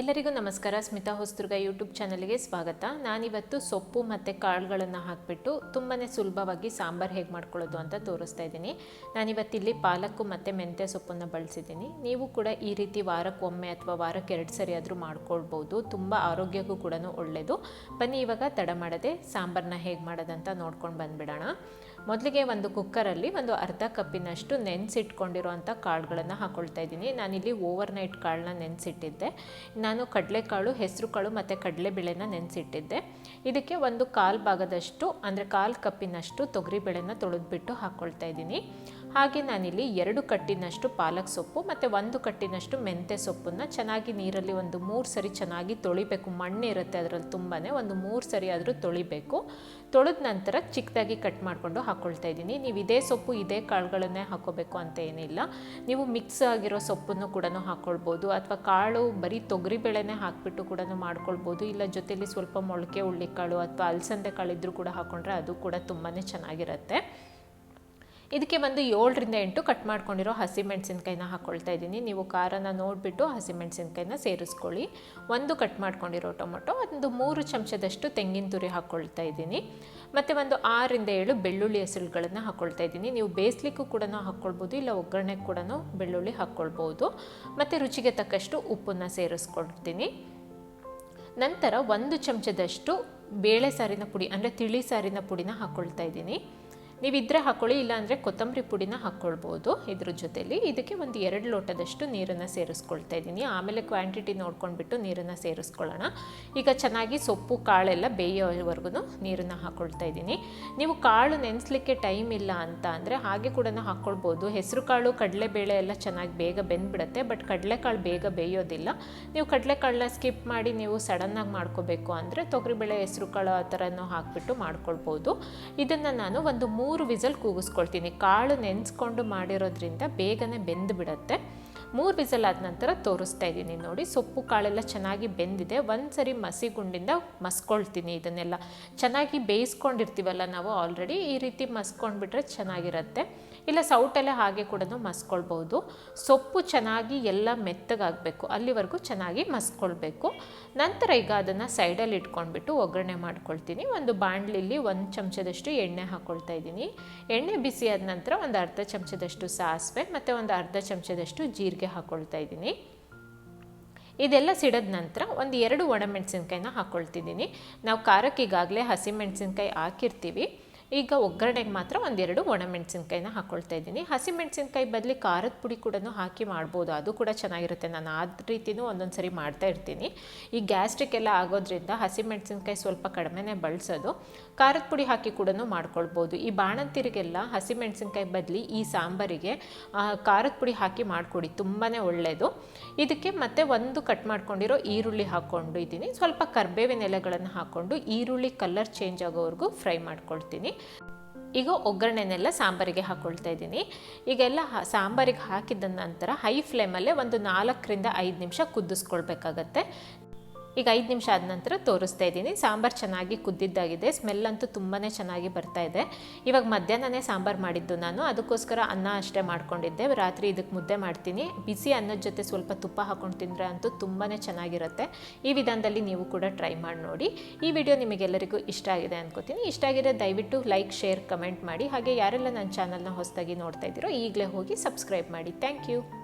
ಎಲ್ಲರಿಗೂ ನಮಸ್ಕಾರ. ಸ್ಮಿತಾ ಹೊಸ್ತುರ್ಗ ಯೂಟ್ಯೂಬ್ ಚಾನಲ್ಗೆ ಸ್ವಾಗತ. ನಾನಿವತ್ತು ಸೊಪ್ಪು ಮತ್ತು ಕಾಳುಗಳನ್ನು ಹಾಕಿಬಿಟ್ಟು ತುಂಬಾ ಸುಲಭವಾಗಿ ಸಾಂಬಾರು ಹೇಗೆ ಮಾಡ್ಕೊಳ್ಳೋದು ಅಂತ ತೋರಿಸ್ತಾ ಇದ್ದೀನಿ. ನಾನಿವತ್ತಿಲ್ಲಿ ಪಾಲಕ್ಕು ಮತ್ತು ಮೆಂತ್ಯ ಸೊಪ್ಪನ್ನು ಬಳಸಿದ್ದೀನಿ. ನೀವು ಕೂಡ ಈ ರೀತಿ ವಾರಕ್ಕೊಮ್ಮೆ ಅಥವಾ ವಾರಕ್ಕೆ ಎರಡು ಸರಿ ಆದರೂ ಮಾಡ್ಕೊಳ್ಬೋದು. ತುಂಬ ಆರೋಗ್ಯಕ್ಕೂ ಕೂಡ ಒಳ್ಳೆಯದು ಬನ್ನಿ ಇವಾಗ ತಡ ಮಾಡದೆ ಸಾಂಬಾರನ್ನ ಹೇಗೆ ಮಾಡೋದಂತ ನೋಡ್ಕೊಂಡು ಬಂದುಬಿಡೋಣ. ಮೊದಲಿಗೆ ಒಂದು ಕುಕ್ಕರಲ್ಲಿ ಒಂದು ಅರ್ಧ ಕಪ್ಪಿನಷ್ಟು ನೆನೆಸಿಟ್ಕೊಂಡಿರೋಂಥ ಕಾಳುಗಳನ್ನು ಹಾಕ್ಕೊಳ್ತಾ ಇದ್ದೀನಿ. ನಾನಿಲ್ಲಿ ಓವರ್ ನೈಟ್ ಕಾಳನ್ನ ನೆನೆಸಿಟ್ಟಿದ್ದೆ. ನಾನು ಕಡಲೆಕಾಳು ಹೆಸರು ಕಾಳು ಮತ್ತು ಕಡಲೆಬೇಳೆನ ನೆನೆಸಿಟ್ಟಿದ್ದೆ. ಇದಕ್ಕೆ ಒಂದು ಕಾಲು ಭಾಗದಷ್ಟು, ಅಂದರೆ ಕಾಲು ಕಪ್ಪಿನಷ್ಟು ತೊಗರಿಬೇಳೆನ ತೊಳೆದ್ಬಿಟ್ಟು ಹಾಕ್ಕೊಳ್ತಾ ಇದ್ದೀನಿ. ಹಾಗೆ ನಾನಿಲ್ಲಿ ಎರಡು ಕಟ್ಟಿನಷ್ಟು ಪಾಲಕ್ ಸೊಪ್ಪು ಮತ್ತು ಒಂದು ಕಟ್ಟಿನಷ್ಟು ಮೆಂತ್ಯ ಸೊಪ್ಪನ್ನು ಚೆನ್ನಾಗಿ ನೀರಲ್ಲಿ ಒಂದು ಮೂರು ಸರಿ ಚೆನ್ನಾಗಿ ತೊಳಿಬೇಕು. ಮಣ್ಣು ಇರುತ್ತೆ ಅದರಲ್ಲಿ ತುಂಬಾ ಒಂದು ಮೂರು ಸರಿ ಆದರೂ ತೊಳಿಬೇಕು. ತೊಳೆದ ನಂತರ ಚಿಕ್ಕದಾಗಿ ಕಟ್ ಮಾಡಿಕೊಂಡು ಹಾಕ್ಕೊಳ್ತಾ ಇದ್ದೀನಿ. ನೀವು ಇದೇ ಸೊಪ್ಪು ಇದೇ ಕಾಳುಗಳನ್ನೇ ಹಾಕೋಬೇಕು ಅಂತ ಏನಿಲ್ಲ. ನೀವು ಮಿಕ್ಸ್ ಆಗಿರೋ ಸೊಪ್ಪನ್ನು ಕೂಡ ಹಾಕ್ಕೊಳ್ಬೋದು ಅಥವಾ ಕಾಳು ಬರೀ ತೊಗರಿ ತೊಗರಿಬೇಳೆನೇ ಹಾಕಿಬಿಟ್ಟು ಕೂಡ ಮಾಡ್ಕೊಳ್ಬೋದು. ಇಲ್ಲ ಜೊತೆಯಲ್ಲಿ ಸ್ವಲ್ಪ ಮೊಳಕೆ, ಹುಳ್ಳಿಕಾಳು ಅಥವಾ ಅಲಸಂದೆ ಕಾಳು ಇದ್ದರೂ ಕೂಡ ಹಾಕ್ಕೊಂಡ್ರೆ ಅದು ಕೂಡ ತುಂಬಾ ಚೆನ್ನಾಗಿರುತ್ತೆ. ಇದಕ್ಕೆ ಒಂದು ಏಳರಿಂದ ಎಂಟು ಕಟ್ ಮಾಡ್ಕೊಂಡಿರೋ ಹಸಿಮೆಣಸಿನ್ಕಾಯಿನ ಹಾಕ್ಕೊಳ್ತಾ ಇದ್ದೀನಿ. ನೀವು ಖಾರನ ನೋಡಿಬಿಟ್ಟು ಹಸಿಮೆಣಸಿನ್ಕಾಯಿನ ಸೇರಿಸ್ಕೊಳ್ಳಿ. ಒಂದು ಕಟ್ ಮಾಡ್ಕೊಂಡಿರೋ ಟೊಮೊಟೊ, ಒಂದು ಮೂರು ಚಮಚದಷ್ಟು ತೆಂಗಿನ ತುರಿ ಹಾಕ್ಕೊಳ್ತಾ ಇದ್ದೀನಿ. ಮತ್ತು ಒಂದು ಆರರಿಂದ ಏಳು ಬೆಳ್ಳುಳ್ಳಿ ಹೆಸರುಗಳನ್ನು ಹಾಕ್ಕೊಳ್ತಾ ಇದ್ದೀನಿ. ನೀವು ಬೇಯಿಸ್ಲಿಕ್ಕೂ ಕೂಡ ಹಾಕ್ಕೊಳ್ಬೋದು ಇಲ್ಲ ಒಗ್ಗರಣೆ ಕೂಡ ಬೆಳ್ಳುಳ್ಳಿ ಹಾಕ್ಕೊಳ್ಬೋದು ಮತ್ತು ರುಚಿಗೆ ತಕ್ಕಷ್ಟು ಉಪ್ಪನ್ನು ಸೇರಿಸ್ಕೊಳ್ತೀನಿ. ನಂತರ ಒಂದು ಚಮಚದಷ್ಟು ಬೇಳೆ ಸಾರಿನ ಪುಡಿ, ಅಂದರೆ ತಿಳಿ ಸಾರಿನ ಪುಡಿನ ಹಾಕ್ಕೊಳ್ತಾ ಇದ್ದೀನಿ. ನೀವಿದ್ರೆ ಹಾಕ್ಕೊಳ್ಳಿ ಇಲ್ಲಾಂದರೆ ಕೊತ್ತಂಬರಿ ಪುಡಿನ ಹಾಕ್ಕೊಳ್ಬೋದು ಇದ್ರ ಜೊತೆಲಿ. ಇದಕ್ಕೆ ಒಂದು ಎರಡು ಲೋಟದಷ್ಟು ನೀರನ್ನು ಸೇರಿಸ್ಕೊಳ್ತಾ ಇದ್ದೀನಿ. ಆಮೇಲೆ ಕ್ವಾಂಟಿಟಿ ನೋಡ್ಕೊಂಡ್ಬಿಟ್ಟು ನೀರನ್ನು ಸೇರಿಸ್ಕೊಳ್ಳೋಣ. ಈಗ ಚೆನ್ನಾಗಿ ಸೊಪ್ಪು, ಕಾಳೆಲ್ಲ ಬೇಯೋವರೆಗೂ ನೀರನ್ನು ಹಾಕ್ಕೊಳ್ತಾ ಇದ್ದೀನಿ. ನೀವು ಕಾಳು ನೆನೆಸ್ಲಿಕ್ಕೆ ಟೈಮ್ ಇಲ್ಲ ಅಂತ ಅಂದರೆ ಹಾಗೆ ಕೂಡ ಹಾಕ್ಕೊಳ್ಬೋದು ಹೆಸರು ಕಾಳು ಕಡಲೆಬೇಳೆ ಎಲ್ಲ ಚೆನ್ನಾಗಿ ಬೇಗ ಬೆಂದ್ಬಿಡತ್ತೆ, ಬಟ್ ಕಡಲೆಕಾಳು ಬೇಗ ಬೇಯೋದಿಲ್ಲ. ನೀವು ಕಡಲೆಕಾಳನ್ನ ಸ್ಕಿಪ್ ಮಾಡಿ ನೀವು ಸಡನ್ನಾಗಿ ಮಾಡ್ಕೋಬೇಕು ಅಂದರೆ ತೊಗರಿಬೇಳೆ, ಹೆಸರು ಕಾಳು ಆ ಥರನೂ ಹಾಕ್ಬಿಟ್ಟು ಮಾಡ್ಕೊಳ್ಬೋದು. ಇದನ್ನು ನಾನು ಒಂದು ಮೂರು ವಿಸಲ್ ಕೂಗಿಸ್ಕೊಳ್ತೀನಿ. ಕಾಳು ನೆನೆಸ್ಕೊಂಡು ಮಾಡಿರೋದ್ರಿಂದ ಬೇಗನೆ ಬೆಂದು ಬಿಡುತ್ತೆ ಮೂರು ವಿಸಲ್ ಆದ ನಂತರ ತೋರಿಸ್ತಾ ಇದ್ದೀನಿ ನೋಡಿ. ಸೊಪ್ಪು ಕಾಳೆಲ್ಲ ಚೆನ್ನಾಗಿ ಬೆಂದಿದೆ. ಒಂದು ಸರಿ ಮಸಿಗುಂಡಿಂದ ಮಸ್ಕೊಳ್ತೀನಿ ಇದನ್ನೆಲ್ಲ. ಚೆನ್ನಾಗಿ ಬೇಯಿಸ್ಕೊಂಡಿರ್ತೀವಲ್ಲ ನಾವು ಆಲ್ರೆಡಿ ಈ ರೀತಿ ಮಸ್ಕೊಂಡ್ಬಿಟ್ರೆ ಚೆನ್ನಾಗಿರುತ್ತೆ. ಇಲ್ಲ, ಸೌಟಲ್ಲೇ ಹಾಗೆ ಕೂಡ ಮಸ್ಕೊಳ್ಬೋದು. ಸೊಪ್ಪು ಚೆನ್ನಾಗಿ ಎಲ್ಲ ಮೆತ್ತಗಾಗಬೇಕು. ಅಲ್ಲಿವರೆಗೂ ಚೆನ್ನಾಗಿ ಮಸ್ಕೊಳ್ಬೇಕು. ನಂತರ ಈಗ ಅದನ್ನು ಸೈಡಲ್ಲಿ ಇಟ್ಕೊಂಡ್ಬಿಟ್ಟು ಒಗ್ಗರಣೆ ಮಾಡ್ಕೊಳ್ತೀನಿ. ಒಂದು ಬಾಣಲಿಲಿ ಒಂದು ಚಮಚದಷ್ಟು ಎಣ್ಣೆ ಹಾಕ್ಕೊಳ್ತಾ ಇದ್ದೀನಿ. ಎಣ್ಣೆ ಬಿಸಿ ಆದ ನಂತರ ಒಂದು ಅರ್ಧ ಚಮಚದಷ್ಟು ಸಾಸಿವೆ, ಮತ್ತು ಒಂದು ಅರ್ಧ ಚಮಚದಷ್ಟು ಜೀರಿಗೆ ಹಾಕ್ಕೊಳ್ತಾ ಇದ್ದೀನಿ. ಇದೆಲ್ಲ ಸಿಡದ ನಂತರ ಒಂದು ಎರಡು ಒಣಮೆಣಸಿನ್ಕಾಯಿನ ಹಾಕ್ಕೊಳ್ತಿದ್ದೀನಿ ನಾವು ಖಾರಕ್ಕೆ ಈಗಾಗಲೇ ಹಸಿಮೆಣಸಿನ್ಕಾಯಿ ಹಾಕಿರ್ತೀವಿ. ಈಗ ಒಗ್ಗರಣೆಗೆ ಮಾತ್ರ ಒಂದೆರಡು ಒಣಮೆಣಸಿನ್ಕಾಯಿನ ಹಾಕ್ಕೊಳ್ತಾ ಇದ್ದೀನಿ. ಹಸಿಮೆಣಸಿನ್ಕಾಯಿ ಬದಲಿ ಖಾರದ ಪುಡಿ ಕೂಡ ಹಾಕಿ ಮಾಡ್ಬೋದು. ಅದು ಕೂಡ ಚೆನ್ನಾಗಿರುತ್ತೆ. ನಾನು ಆ ರೀತಿಯೂ ಒಂದೊಂದು ಸರಿ ಮಾಡ್ತಾ ಇರ್ತೀನಿ. ಈ ಗ್ಯಾಸ್ಟ್ರಿಕ್ ಎಲ್ಲ ಆಗೋದ್ರಿಂದ ಹಸಿಮೆಣಸಿನ್ಕಾಯಿ ಸ್ವಲ್ಪ ಕಡಿಮೆನೇ ಬಳಸೋದು. ಖಾರದ ಪುಡಿ ಹಾಕಿ ಕೂಡ ಮಾಡ್ಕೊಳ್ಬೋದು. ಈ ಬಾಣಂತಿರಿಗೆಲ್ಲ ಹಸಿಮೆಣಸಿನ್ಕಾಯಿ ಬದಲಿ ಈ ಸಾಂಬಾರಿಗೆ ಖಾರದ ಪುಡಿ ಹಾಕಿ ಮಾಡಿಕೊಡಿ. ತುಂಬಾ ಒಳ್ಳೆಯದು ಇದಕ್ಕೆ ಮತ್ತೆ ಒಂದು ಕಟ್ ಮಾಡ್ಕೊಂಡಿರೋ ಈರುಳ್ಳಿ ಹಾಕ್ಕೊಂಡು ಇದ್ದೀನಿ ಸ್ವಲ್ಪ ಕರ್ಬೇವಿನ ಎಲೆಗಳನ್ನು ಹಾಕ್ಕೊಂಡು ಈರುಳ್ಳಿ ಕಲರ್ ಚೇಂಜ್ ಆಗೋವರೆಗೂ ಫ್ರೈ ಮಾಡ್ಕೊಳ್ತೀನಿ. ಈಗ ಒಗ್ಗರಣೆನೆಲ್ಲ ಸಾಂಬಾರಿಗೆ ಹಾಕ್ಕೊಳ್ತಾ ಇದ್ದೀನಿ. ಈಗೆಲ್ಲ ಸಾಂಬಾರಿಗೆ ಹಾಕಿದ ನಂತರ ಹೈ ಫ್ಲೇಮಲ್ಲೇ ಒಂದು ನಾಲ್ಕರಿಂದ ಐದು ನಿಮಿಷ ಕುದಿಸ್ಕೊಳ್ಬೇಕಾಗತ್ತೆ. ಈಗ ಐದು ನಿಮಿಷ ಆದ ನಂತರ ತೋರಿಸ್ತಾ ಇದ್ದೀನಿ. ಸಾಂಬಾರು ಚೆನ್ನಾಗಿ ಕುದ್ದಿದ್ದಾಗಿದೆ. ಸ್ಮೆಲ್ ಅಂತೂ ತುಂಬಾ ಚೆನ್ನಾಗಿ ಬರ್ತಾ ಇದೆ. ಇವಾಗ ಮಧ್ಯಾಹ್ನನೇ ಸಾಂಬಾರು ಮಾಡಿದ್ದು ನಾನು. ಅದಕ್ಕೋಸ್ಕರ ಅನ್ನ ಅಷ್ಟೇ ಮಾಡ್ಕೊಂಡಿದ್ದೆ. ರಾತ್ರಿ ಇದಕ್ಕೆ ಮುದ್ದೆ ಮಾಡ್ತೀನಿ. ಬಿಸಿ ಅನ್ನದ ಜೊತೆ ಸ್ವಲ್ಪ ತುಪ್ಪ ಹಾಕೊಂಡು ತಿಂದರೆ ಅಂತೂ ತುಂಬಾ ಚೆನ್ನಾಗಿರುತ್ತೆ. ಈ ವಿಧಾನದಲ್ಲಿ ನೀವು ಕೂಡ ಟ್ರೈ ಮಾಡಿ ನೋಡಿ. ಈ ವಿಡಿಯೋ ನಿಮಗೆಲ್ಲರಿಗೂ ಇಷ್ಟ ಆಗಿದೆ ಅನ್ಕೋತೀನಿ. ಇಷ್ಟ ಆಗಿದೆ ದಯವಿಟ್ಟು ಲೈಕ್, ಶೇರ್, ಕಮೆಂಟ್ ಮಾಡಿ. ಹಾಗೆ ಯಾರೆಲ್ಲ ನನ್ನ ಚಾನಲ್ನ ಹೊಸದಾಗಿ ನೋಡ್ತಾ ಇದ್ದೀರೋ ಈಗಲೇ ಹೋಗಿ ಸಬ್ಸ್ಕ್ರೈಬ್ ಮಾಡಿ. Thank you.